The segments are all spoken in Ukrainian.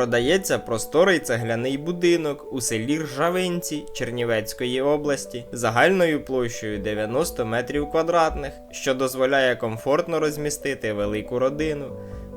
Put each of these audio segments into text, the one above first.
Продається просторий цегляний будинок у селі Ржавинці Чернівецької області загальною площею 90 метрів квадратних, що дозволяє комфортно розмістити велику родину.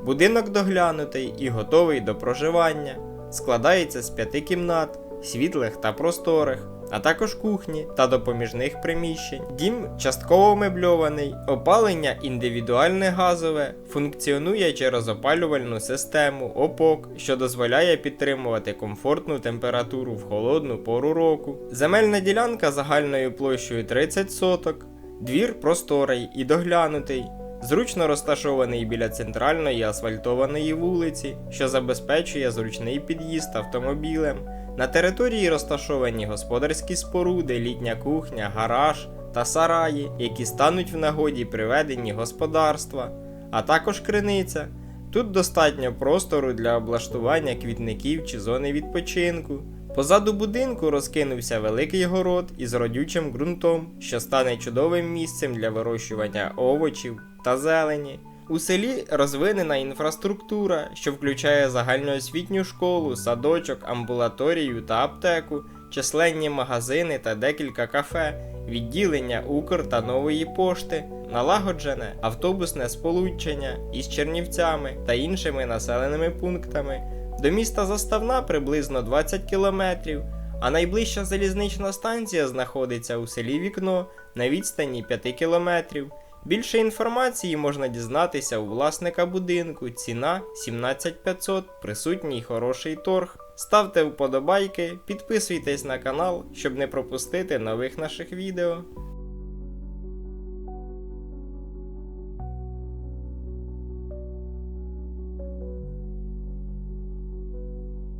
Будинок доглянутий і готовий до проживання. Складається з п'яти кімнат, світлих та просторих, а також кухні та допоміжних приміщень. Дім частково мебльований, опалення індивідуальне газове, функціонує через опалювальну систему ОПОК, що дозволяє підтримувати комфортну температуру в холодну пору року. Земельна ділянка загальною площею 30 соток, двір просторий і доглянутий. Зручно розташований біля центральної асфальтованої вулиці, що забезпечує зручний під'їзд автомобілем. На території розташовані господарські споруди, літня кухня, гараж та сараї, які стануть в нагоді при веденні господарства, а також криниця. Тут достатньо простору для облаштування квітників чи зони відпочинку. Позаду будинку розкинувся великий город із родючим ґрунтом, що стане чудовим місцем для вирощування овочів та зелені. У селі розвинена інфраструктура, що включає загальноосвітню школу, садочок, амбулаторію та аптеку, численні магазини та декілька кафе, відділення Укр та нової пошти, налагоджене автобусне сполучення із Чернівцями та іншими населеними пунктами. До міста Заставна приблизно 20 кілометрів, а найближча залізнична станція знаходиться у селі Вікно на відстані 5 кілометрів. Більше інформації можна дізнатися у власника будинку. Ціна 17500, присутній хороший торг. Ставте вподобайки, підписуйтесь на канал, щоб не пропустити нових наших відео.